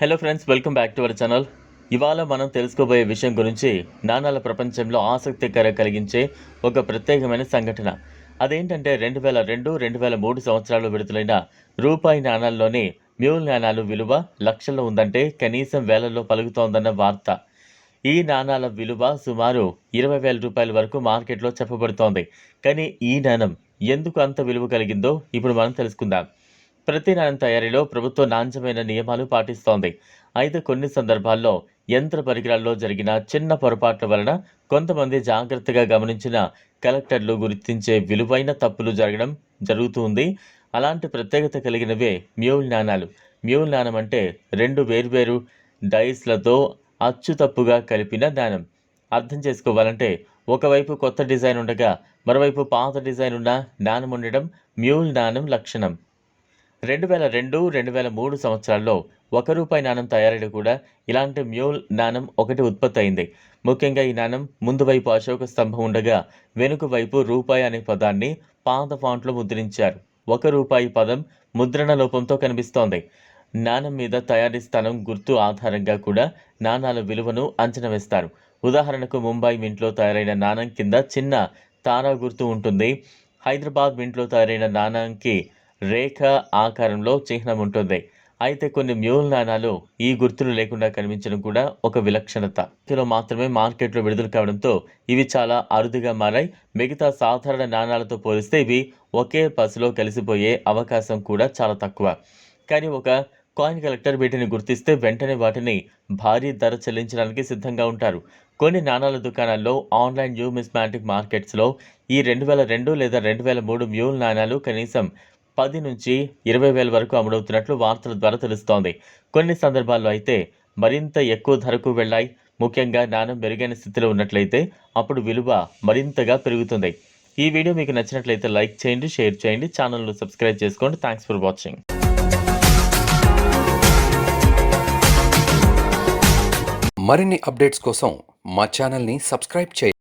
Hello friends welcome back to our channel ఇవాళ మనం తెలుసుకోబోయే విషయం గురించి నాణాల ప్రపంచంలో ఆసక్తికర కలిగించే ఒక ప్రత్యేకమైన సంఘటన. అదేంటంటే రెండు వేల రెండు రెండు వేల మూడు సంవత్సరాలు విడుదలైన రూపాయి నాణాల్లోని మ్యూల్ నాణాలు విలువ లక్షల్లో ఉందంటే కనీసం వేలల్లో పలుకుతోందన్న వార్త. ఈ నాణాల విలువ సుమారు ఇరవై వేల రూపాయల వరకు మార్కెట్లో చెప్పబడుతోంది. కానీ ఈ నాణం ఎందుకు అంత విలువ కలిగిందో ఇప్పుడు మనం తెలుసుకుందాం. ప్రతి నాణ్యం తయారీలో ప్రభుత్వం నాణ్యమైన నియమాలు పాటిస్తోంది. అయితే కొన్ని సందర్భాల్లో యంత్ర పరికరాల్లో జరిగిన చిన్న పొరపాట్ల వలన కొంతమంది జాగ్రత్తగా గమనించిన కలెక్టర్లు గుర్తించే విలువైన తప్పులు జరగడం జరుగుతుంది. అలాంటి ప్రత్యేకత కలిగినవే మ్యూల్ నాణాలు. మ్యూల్ నాణం అంటే రెండు వేర్వేరు డైస్లతో అచ్చుతప్పుగా కలిపిన నాణం. అర్థం చేసుకోవాలంటే ఒకవైపు కొత్త డిజైన్ ఉండగా మరోవైపు పాత డిజైన్ ఉన్న నాణం ఉండడం మ్యూల్ నాణం లక్షణం. రెండు వేల రెండు రెండు వేల మూడు సంవత్సరాల్లో ఒక రూపాయి నాణం తయారీలో కూడా ఇలాంటి మ్యూల్ నాణం ఒకటి ఉత్పత్తి అయింది. ముఖ్యంగా ఈ నాణం ముందు వైపు అశోక స్తంభం ఉండగా వెనుక వైపు రూపాయి అనే పదాన్ని పాత ఫాంట్లో ముద్రించారు. ఒక రూపాయి పదం ముద్రణ లోపంతో కనిపిస్తోంది. నాణం మీద తయారీ స్థలం గుర్తు ఆధారంగా కూడా నాణాల విలువను అంచనా వేస్తారు. ఉదాహరణకు ముంబై మింట్లో తయారైన నాణం కింద చిన్న తారా గుర్తు ఉంటుంది. హైదరాబాద్ మింట్లో తయారైన నాణంకి రేఖ ఆకారంలో చిహ్నం ఉంటుంది. అయితే కొన్ని మ్యూల్ నాణాలు ఈ గుర్తులు లేకుండా కనిపించడం కూడా ఒక విలక్షణత. ఇందులో మాత్రమే మార్కెట్లో విడుదల కావడంతో ఇవి చాలా అరుదుగా మారాయి. మిగతా సాధారణ నాణాలతో పోలిస్తే ఇవి ఒకే పసులో కలిసిపోయే అవకాశం కూడా చాలా తక్కువ. కానీ ఒక కాయిన్ కలెక్టర్ వీటిని గుర్తిస్తే వెంటనే వాటిని భారీ ధర చెల్లించడానికి సిద్ధంగా ఉంటారు. కొన్ని నాణాల దుకాణాల్లో ఆన్లైన్ న్యూమిస్మాటిక్ మార్కెట్స్లో ఈ రెండు వేల రెండు లేదా రెండు వేల మూడు మ్యూల్ నాణాలు కనీసం పది నుంచి ఇరవై వేల వరకు అమ్ముడవుతున్నట్లు వార్తల ద్వారా తెలుస్తోంది. కొన్ని సందర్భాల్లో అయితే మరింత ఎక్కువ ధరకు వెళ్ళాయి. ముఖ్యంగా నాణం మెరుగైన స్థితిలో ఉన్నట్లయితే అప్పుడు విలువ మరింతగా పెరుగుతుంది. ఈ వీడియో మీకు నచ్చినట్లయితే లైక్ చేయండి షేర్ చేయండి ఛానల్ను సబ్స్క్రైబ్ చేసుకోండి. థ్యాంక్స్ ఫర్ వాచింగ్ మరిన్ని అప్డేట్స్ కోసం మా ఛానల్ని సబ్స్క్రైబ్ చేయండి.